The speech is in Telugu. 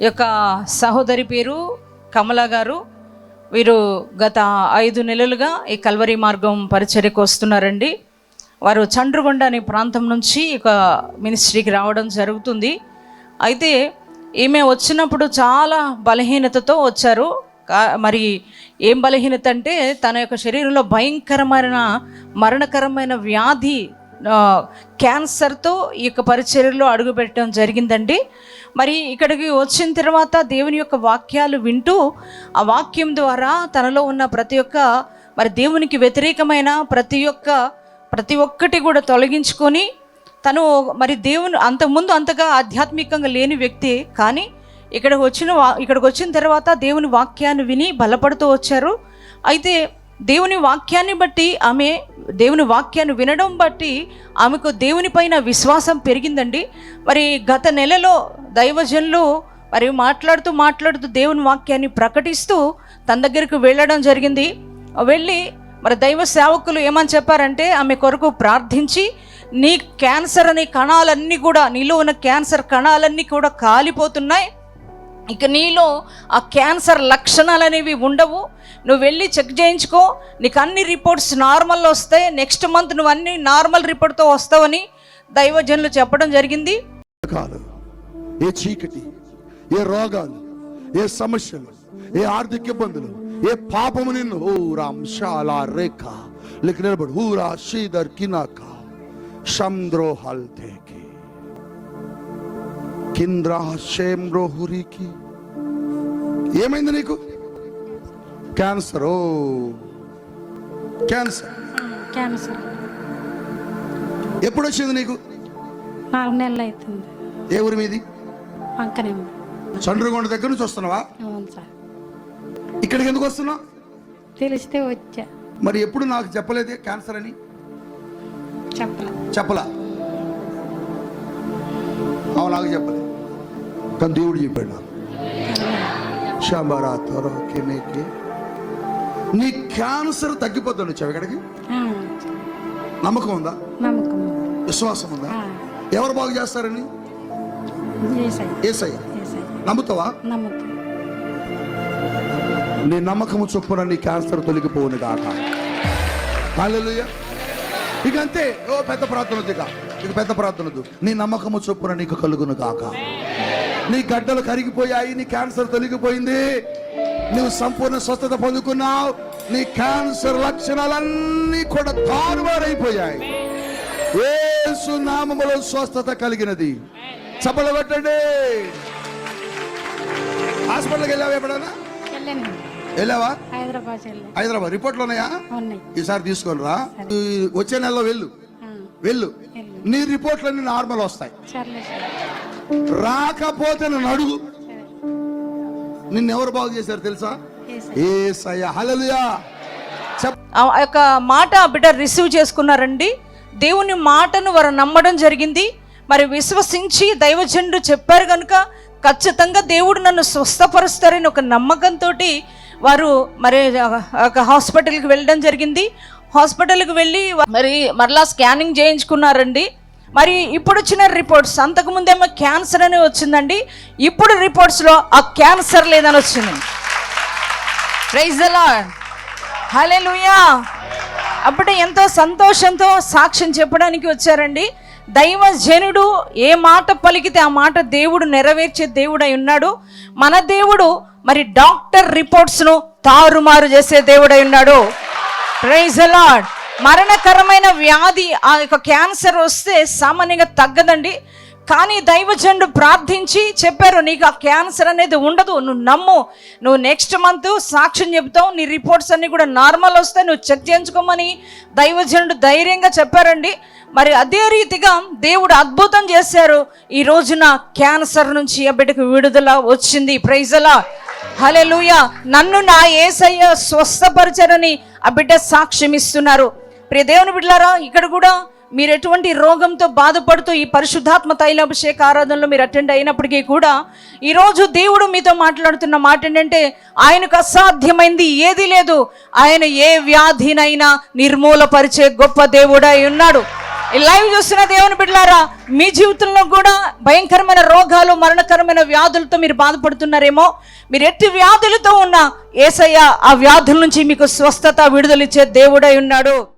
యొక్క సహోదరి పేరు కమల గారు. వీరు గత ఐదు నెలలుగా ఈ కల్వరి మార్గం పరిచర్యకు వస్తున్నారండి. వారు చండ్రుగొండ అనే ప్రాంతం నుంచి ఇక మినిస్ట్రీకి రావడం జరుగుతుంది. అయితే ఈమె వచ్చినప్పుడు చాలా బలహీనతతో వచ్చారు. మరి ఏం బలహీనత అంటే తన యొక్క శరీరంలో భయంకరమైన మరణకరమైన వ్యాధి క్యాన్సర్తో ఈ యొక్క పరిచర్యలో అడుగుపెట్టడం జరిగిందండి. మరి ఇక్కడికి వచ్చిన తర్వాత దేవుని యొక్క వాక్యాలు వింటూ ఆ వాక్యం ద్వారా తనలో ఉన్న ప్రతి ఒక్క మరి దేవునికి వ్యతిరేకమైన ప్రతి ఒక్క ప్రతి ఒక్కటి కూడా తొలగించుకొని తను మరి దేవుని అంతకుముందు అంతగా ఆధ్యాత్మికంగా లేని వ్యక్తి కానీ ఇక్కడికి వచ్చిన వా- ఇక్కడికి వచ్చిన తర్వాత దేవుని వాక్యాన్ని విని బలపడుతూ వచ్చారు. అయితే దేవుని వాక్యాన్ని బట్టి ఆమె దేవుని వాక్యాన్ని వినడం బట్టి ఆమెకు దేవుని పైన విశ్వాసం పెరిగిందండి. మరి గత నెలలో దైవజనులు మరి మాట్లాడుతూ మాట్లాడుతూ దేవుని వాక్యాన్ని ప్రకటిస్తూ తన దగ్గరికి వెళ్ళడం జరిగింది. వెళ్ళి మరి దైవ సేవకులు ఏమని చెప్పారంటే ఆమె కొరకు ప్రార్థించి నీ క్యాన్సర్ అనే కణాలన్నీ కూడా నీలో ఉన్న క్యాన్సర్ కణాలన్నీ కూడా కాలిపోతున్నాయి. ఇక నీలో ఆ క్యాన్సర్ లక్షణాలు అనేవి ఉండవు. నువ్వు వెళ్ళి చెక్ చేయించుకో. నీకు అన్ని రిపోర్ట్స్ నార్మల్ వస్తాయి. నెక్స్ట్ మంత్ నువ్వు అన్ని నార్మల్ రిపోర్ట్తో వస్తావని దైవజనులు చెప్పడం జరిగింది. కాదు. ఏ చీకటి ఏ రోగాలు ఏ సమస్యలు ఏ ఆర్థిక ఇబ్బందులు ఏ పాపము నిన్ను ఊరా అంశాల రేఖ లేక నిలబడు ఊరా శ్రీధర్ కినాక. షంద్రో హల్తేకి కింద్రా షేమ్రో హురికి ఏమైంది నీకు? క్యాన్సర్? ఓ క్యాన్సర్. క్యాన్సర్. ఎప్పుడు వచ్చింది నీకు? నాలుగు నెలలు అవుతుంది. ఏ ఊరి మీది? పక్కనే చంద్రగొండ దగ్గర నుంచి వస్తున్నావా? అవును సార్. ఇక్కడికి ఎందుకు వస్తున్నావు? తెలిస్తే వచ్చా. మరి ఎప్పుడు నాకు చెప్పలేదే క్యాన్సర్ అని? చెప్పలేదు చెప్పలా? అవు నాకు చెప్పలే. కానీ దేవుడు చెప్పాడు. నాకు శాంబారా నీ క్యాన్సర్ వచ్చావు ఇక్కడికి? ఆ, నమ్మకం ఉందా? విశ్వాసం ఉందా? ఎవరు బాగు చేస్తారని? ఏసై. నమ్ముతావా? నమ్ముతాం. నీ నమ్మకము చొప్పున నీ క్యాన్సర్ తొలగిపోవును కాక ఇక అంతే. ఓ పెద్ద ప్రార్థన ఇక. ఇక పెద్ద ప్రార్థన నీ నమ్మకము చొప్పున నీకు కలుగును కాక నీ గడ్డలు కరిగిపోయాయి నీ క్యాన్సర్ తొలగిపోయింది. నువ్వు సంపూర్ణ స్వస్థత పొందుకున్నావు. నీ క్యాన్సర్ లక్షణాలన్నీ కూడా తారుమారైపోయాయి. యేసు నామములో స్వస్థత కలిగినది. చప్పలు పెట్టండి హాస్పిటల్కి వెళ్ళావా ఎప్పుడైనా? వెళ్ళావా? హైదరాబాద్ రిపోర్ట్లు ఉన్నాయా? ఈసారి తీసుకొని రా. వచ్చే నెలలో వెళ్ళు. వెళ్ళు. నీ రిపోర్ట్లన్నీ నార్మల్ వస్తాయి. రాకపోతే నన్ను అడుగు. సరే నిన్ను ఎవరు బాగు చేశారు తెలుసా? ఏసై ఏసయ్య. హల్లెలూయా. చెప్ ఆ యొక్క మాట బిడ్డ రిసీవ్ చేసుకున్నారండి. దేవుని మాటను వారు నమ్మడం జరిగింది. మరి విశ్వసించి దైవజనుడు చెప్పారు కనుక ఖచ్చితంగా దేవుడు నన్ను స్వస్థపరుస్తారని ఒక నమ్మకంతో వారు మరి ఒక హాస్పిటల్కి వెళ్ళడం జరిగింది. హాస్పిటల్కి వెళ్ళి మరి మరలా స్కానింగ్ చేయించుకున్నారండి. మరి ఇప్పుడు వచ్చిన రిపోర్ట్స్ అంతకుముందేమో క్యాన్సర్ అని వచ్చిందండి. ఇప్పుడు రిపోర్ట్స్లో ఆ క్యాన్సర్ లేదని వచ్చింది. ప్రైజ్ ద హలే లూయా అప్పుడే ఎంతో సంతోషంతో సాక్ష్యం చెప్పడానికి వచ్చారండి. దైవ జనుడు ఏ మాట పలికితే ఆ మాట దేవుడు నెరవేర్చే దేవుడై ఉన్నాడు. మన దేవుడు మరి డాక్టర్ రిపోర్ట్స్ను తారుమారు చేసే దేవుడై ఉన్నాడు. ప్రైజ్ అలాడ్ మరణకరమైన వ్యాధి ఆ యొక్క క్యాన్సర్ వస్తే సామాన్యంగా తగ్గదండి. కానీ దైవజనుడు ప్రార్థించి చెప్పారు నీకు ఆ క్యాన్సర్ అనేది ఉండదు నువ్వు నమ్ము. నువ్వు నెక్స్ట్ మంత్ సాక్ష్యం చెబుతావు నీ రిపోర్ట్స్ అన్నీ కూడా నార్మల్ వస్తాయి నువ్వు చెక్ చేయించుకోమని దైవజనుడు ధైర్యంగా చెప్పారండి. మరి అదే రీతిగా దేవుడు అద్భుతం చేశారు. ఈ రోజున క్యాన్సర్ నుంచి ఆ బిడ్డకు విడుదల వచ్చింది. ప్రైజలా హలెలూయ నన్ను నా ఏసయ్య స్వస్థపరచరని ఆ బిడ్డ సాక్ష్యం ఇస్తున్నారు. ప్రియ దేవుని బిడ్డలారా ఇక్కడ కూడా మీరు ఎటువంటి రోగంతో బాధపడుతూ ఈ పరిశుద్ధాత్మ తైలాభిషేక ఆరాధనలో మీరు అటెండ్ అయినప్పటికీ కూడా ఈరోజు దేవుడు మీతో మాట్లాడుతున్న మాట ఏంటంటే ఆయనకు అసాధ్యమైంది ఏది లేదు. ఆయన ఏ వ్యాధినైనా నిర్మూలపరిచే గొప్ప దేవుడై ఉన్నాడు. లైవ్ చూస్తున్న దేవుని బిడ్డలారా మీ జీవితంలో కూడా భయంకరమైన రోగాలు మరణకరమైన వ్యాధులతో మీరు బాధపడుతున్నారేమో. మీరు ఎట్టి వ్యాధులతో ఉన్న ఏసయ్య ఆ వ్యాధుల నుంచి మీకు స్వస్థత విడుదలిచ్చే దేవుడై ఉన్నాడు.